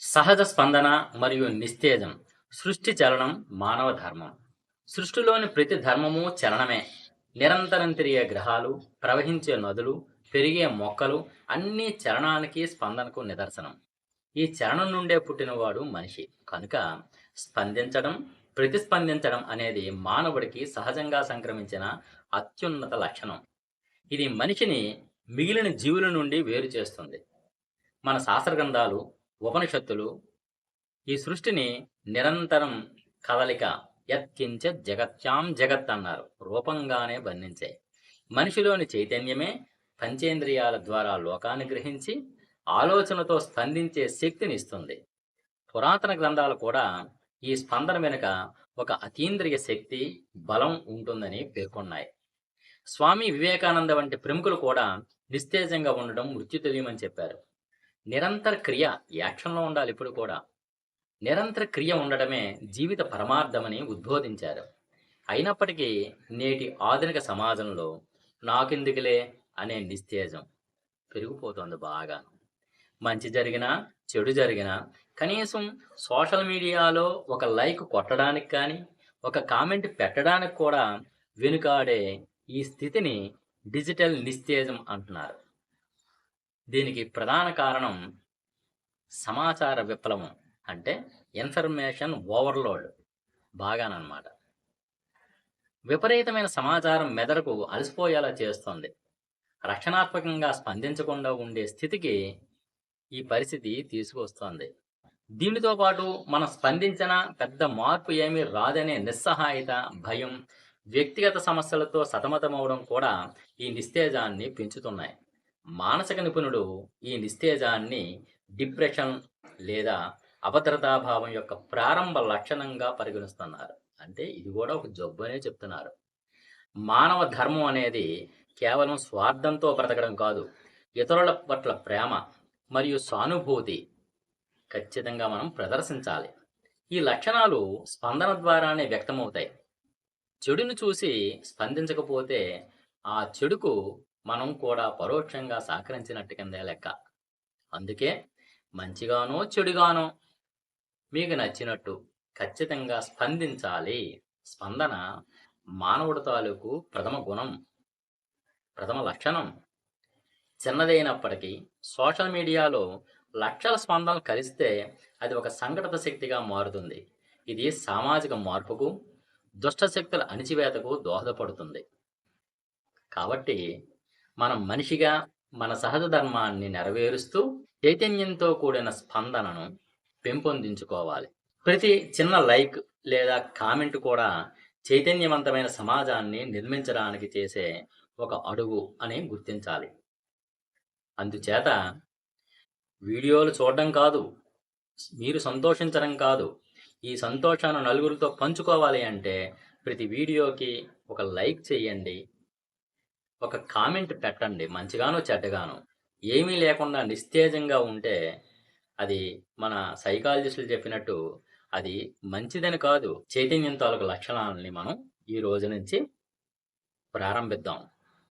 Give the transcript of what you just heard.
సహజ స్పందన మరియు నిస్తేజం సృష్టి చలనం మానవ ధర్మం. సృష్టిలోని ప్రతి ధర్మము చలనమే. నిరంతరం తిరిగే గ్రహాలు ప్రవహించే నదులు పెరిగే మొక్కలు అన్నీ చలనానికి స్పందనకు నిదర్శనం. ఈ చలనం నుండే పుట్టినవాడు మనిషి. కనుక స్పందించడం ప్రతిస్పందించడం అనేది మానవుడికి సహజంగా సంక్రమించిన అత్యున్నత లక్షణం. ఇది మనిషిని మిగిలిన జీవుల నుండి వేరు చేస్తుంది. మన శాస్త్ర గ్రంథాలు ఉపనిషత్తులు ఈ సృష్టిని నిరంతరం కదలిక యత్కించ జగత్యాం జగత్ అన్నారు. రూపంగానే బంధించాయి మనిషిలోని చైతన్యమే పంచేంద్రియాల ద్వారా లోకాన్ని గ్రహించి ఆలోచనతో స్పందించే శక్తిని ఇస్తుంది. పురాతన గ్రంథాలు కూడా ఈ స్పందన వెనుక ఒక అతీంద్రియ శక్తి బలం ఉంటుందని పేర్కొన్నాయి. స్వామి వివేకానంద వంటి ప్రముఖులు కూడా నిస్తేజంగా ఉండడం మృత్యు తెలియమని చెప్పారు. నిరంతర క్రియ యాక్షన్లో ఉండాలి ఇప్పుడు కూడా. నిరంతర క్రియ ఉండడమే జీవిత పరమార్థమని ఉద్బోధించారు. అయినప్పటికీ నేటి ఆధునిక సమాజంలో నాకెందుకులే అనే నిస్తేజం పెరిగిపోతుంది బాగా. మంచి జరిగినా చెడు జరిగినా కనీసం సోషల్ మీడియాలో ఒక లైక్ కొట్టడానికి కానీ ఒక కామెంట్ పెట్టడానికి కూడా వెనుకాడే ఈ స్థితిని డిజిటల్ నిస్తేజం అంటున్నారు. దీనికి ప్రధాన కారణం సమాచార విప్లవం. అంటే ఇన్ఫర్మేషన్ ఓవర్లోడ్. బాగానమాట విపరీతమైన సమాచారం మెదడుకు అలసిపోయేలా చేస్తుంది. రక్షణాత్మకంగా స్పందించకుండా ఉండే స్థితికి ఈ పరిస్థితి తీసుకొస్తుంది. దీనితో పాటు మనం స్పందించిన పెద్ద మార్పు ఏమీ రాదనే నిస్సహాయత భయం వ్యక్తిగత సమస్యలతో సతమతమవడం కూడా ఈ నిస్తేజాన్ని పెంచుతున్నాయి. మానసిక నిపుణుడు ఈ నిస్తేజాన్ని డిప్రెషన్ లేదా అభద్రతాభావం యొక్క ప్రారంభ లక్షణంగా పరిగణిస్తున్నారు. అంటే ఇది కూడా ఒక జబ్బు అనే చెప్తున్నారు. మానవ ధర్మం అనేది కేవలం స్వార్థంతో బ్రతకడం కాదు ఇతరుల పట్ల ప్రేమ మరియు సానుభూతి ఖచ్చితంగా మనం ప్రదర్శించాలి. ఈ లక్షణాలు స్పందన ద్వారానే వ్యక్తమవుతాయి. చెడును చూసి స్పందించకపోతే ఆ చెడుకు మనం కూడా పరోక్షంగా సహకరించినట్టు కిందే లెక్క. అందుకే మంచిగానో చెడుగానో మీకు నచ్చినట్టు ఖచ్చితంగా స్పందించాలి. స్పందన మానవుడి తాలూకు ప్రథమ గుణం ప్రథమ లక్షణం. చిన్నదైనప్పటికీ సోషల్ మీడియాలో లక్షల స్పందనలు కలిస్తే అది ఒక సంఘటిత శక్తిగా మారుతుంది. ఇది సామాజిక మార్పుకు దుష్టశక్తుల అణిచివేతకు దోహదపడుతుంది. కాబట్టి మనం మనిషిగా మన సహజ ధర్మాన్ని నెరవేరుస్తూ చైతన్యంతో కూడిన స్పందనను పెంపొందించుకోవాలి. ప్రతి చిన్న లైక్ లేదా కామెంట్ కూడా చైతన్యవంతమైన సమాజాన్ని నిర్మించడానికి చేసే ఒక అడుగు అని గుర్తించాలి. అందుచేత వీడియోలు చూడడం కాదు మీరు సంతోషించడం కాదు. ఈ సంతోషాన్ని నలుగురితో పంచుకోవాలి అంటే ప్రతి వీడియోకి ఒక లైక్ చేయండి ఒక కామెంట్ పెట్టండి మంచిగానో చెడ్డగానో. ఏమీ లేకుండా నిస్తేజంగా ఉంటే అది మన సైకాలజిస్టులు చెప్పినట్టు అది మంచిదని కాదు. చైతన్యం తాలూకు లక్షణాలని మనం ఈ రోజు నుంచి ప్రారంభిద్దాం.